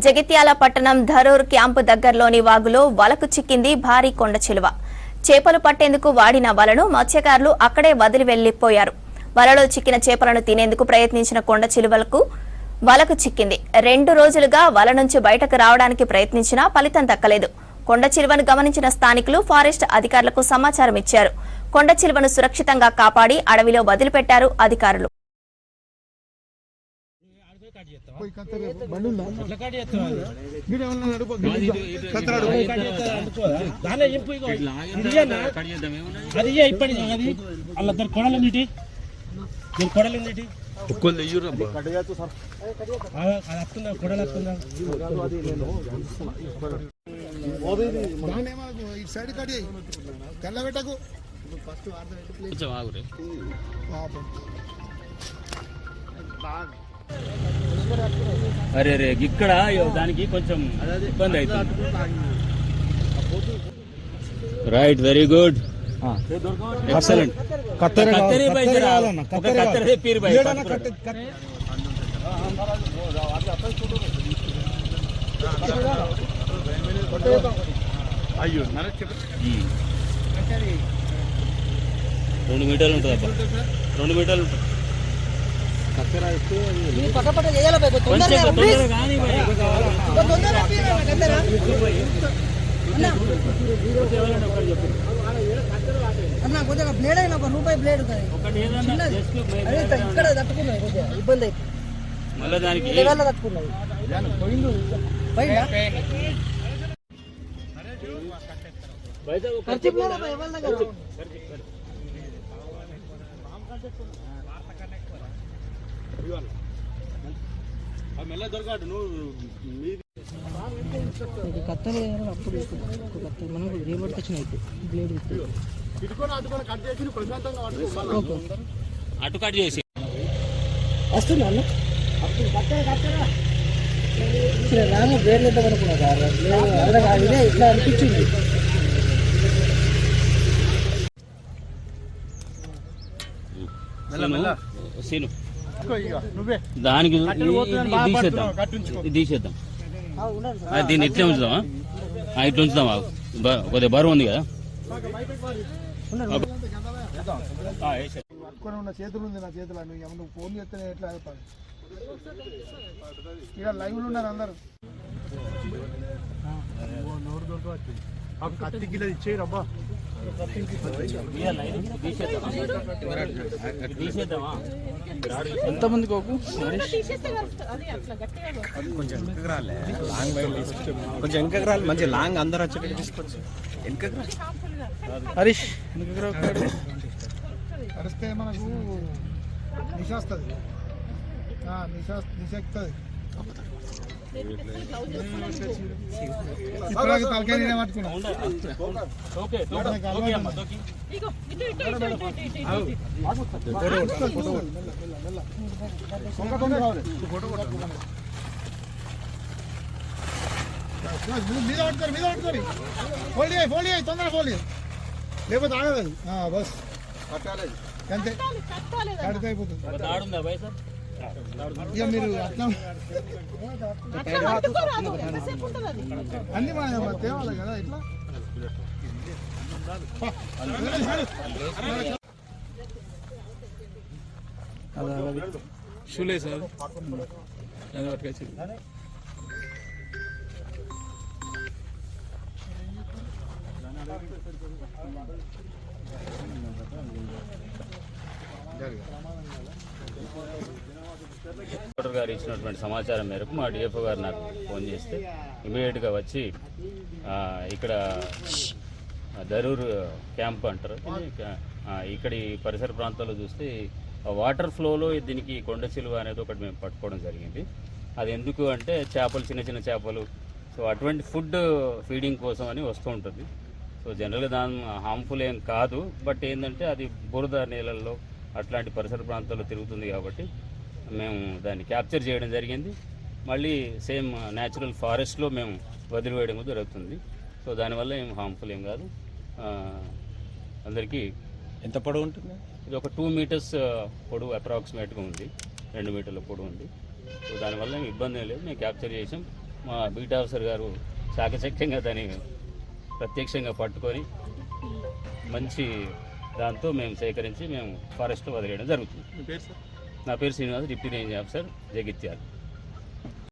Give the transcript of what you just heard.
జగిత్యాల పట్టణం ధరూర్ క్యాంపు దగ్గరలోని వాగులో వలకు చిక్కింది భారీ కొండ చిలువ. చేపలు పట్టేందుకు వాడిన వలను మత్స్యకారులు అక్కడే వదిలి వెళ్ళిపోయారు వలలో చిక్కిన చేపలను తినేందుకు ప్రయత్నించిన కొండ చిలువలకు వలకు చిక్కింది. రెండు రోజులుగా వల నుంచి బయటకు రావడానికి ప్రయత్నించినా ఫలితం దక్కలేదు. కొండ చిలువను గమనించిన స్థానికులు ఫారెస్ట్ అధికారులకు సమాచారం ఇచ్చారు. కొండ చిలువను సురక్షితంగా కాపాడి అడవిలో వదిలిపెట్టారు అధికారులు. ఇయ్య ఇప్పటి అది. వాళ్ళ ఇద్దరు కొడలు నీటి దీని కొడలు నీటి ఒక్కళ్ళు అది వస్తుందా కొడలు వస్తుందా సైడ్ తెల్లబెట్టకు కొంచెం ఆగురే. పాపం. అరే అరే ఇక్కడ దానికి కొంచెం ఇబ్బంది అవుతుంది. రైట్ వెరీ గుడ్ ఎక్సలెంట్ కత్తెర కత్తెర బై ఒక కత్తెర అయ్యో ఉమ్. రెండు మీటర్లు ఉంటుంది అబ్బా రెండు మీటర్లు ఉంటుంది పక్కపక్క చేయాలి తొందరగా అన్న, కొంచెం బ్లేడ్ అయినా ఒక రూపాయి బ్లేడ్ అదే. ఇక్కడ తట్టుకున్నది కొంచెం ఇబ్బంది అయితే. మళ్ళీ దానికి తట్టుకున్నది. బయట ఒక అప్పుడు ఒక బ్లేడ్ అటు కట్ చేసి వస్తుందా అన్న? రాను బ్లేడ్ అనుకున్నా ఇదే ఇట్లా అనిపించింది. సీను, దానికి తీసేద్దాం. కట్టించుకో. ఇది తీసేద్దాం. ఆ, ఉండండి సార్. ఆ, దీన్ని ఇట్లే ఉంచుదామా? ఆ, ఇట్లా ఉంచుదాం ఆగు. బ- కొద్దిగా బరువు ఉంది కదా. ఉన్న చేతులు ఉంది నా చేతులు నువ్వు ఏమన్నా ఫోన్ చేస్తే ఎట్లా అవుతాను ఇక లైవ్లు ఉన్నారు అందరు. కత్తి గిల్ల ఇచ్చేయి ఎంతమంది కోకు? కొంచెం వెనకకి రాలే లాంగ్ కొంచెం వెనకకి రాలి. మంచి లాంగ్ అందరు వచ్చేటట్టు తీసుకొచ్చి వెనకకి రా హరీష్ ఒక్కడు? కరిస్తే మనకు నిశాస్తుంది నిశా నిశక్తుంది మీద పట్టుకోరు మీద పట్టుకోరు ఫోల్డ్ చేయి ఫోల్డ్ చేయి తొందర ఫోల్డ్ చేయి లేకపోతే ఆగదు బస్ అంతే కడితే అయిపోతుంది ఇక మీరు అట్లా అన్ని మన తేవాలి కదా ఇట్లా? షూలే సార్. పట్టుకొచ్చి. డాక్టర్ గారు ఇచ్చినటువంటి సమాచారం మేరకు మా డిఎఫ్ఓ గారు నాకు ఫోన్ చేస్తే ఇమీడియట్గా వచ్చి ఇక్కడ ఆ, దరూర్ క్యాంప్ అంటారు. ఇక్కడి ఇక్కడ ఈ పరిసర ప్రాంతాల్లో చూస్తే వాటర్ ఫ్లోలో దీనికి కొండ చిలువ అనేది ఒకటి మేము పట్టుకోవడం జరిగింది. అది ఎందుకు అంటే చేపలు చిన్న చిన్న చేపలు. సో అటువంటి ఫుడ్ ఫీడింగ్ కోసం అని వస్తూ ఉంటుంది. సో జనరల్గా దాని హార్మ్ఫుల్ ఏం కాదు. బట్ ఏంటంటే అది బురద నీళ్ళల్లో అట్లాంటి పరిసర ప్రాంతాల్లో తిరుగుతుంది కాబట్టి మేము దాన్ని క్యాప్చర్ చేయడం జరిగింది. మళ్ళీ సేమ్ న్యాచురల్ ఫారెస్ట్లో మేము వదిలివేయడం జరుగుతుంది. సో దానివల్ల ఏం హార్మ్ఫుల్ ఏం కాదు. ఆ, అందరికీ ఎంత పొడవు ఉంటుంది? ఇది ఒక టూ మీటర్స్ పొడవు అప్రాక్సిమేట్గా ఉంది. రెండు మీటర్ల పొడవు ఉంది. సో దానివల్ల ఏం ఇబ్బంది ఏం లేదు. మేము క్యాప్చర్ చేసాం. మా బీట్ ఆఫీసర్ గారు చాకచక్యంగా దాన్ని ప్రత్యక్షంగా పట్టుకొని మంచి దాంతో మేము సేకరించి మేము ఫారెస్ట్లో వదిలేయడం జరుగుతుంది. మీ పేరు సార్? నా పేరు Srinivas deputy range officer Jagtial.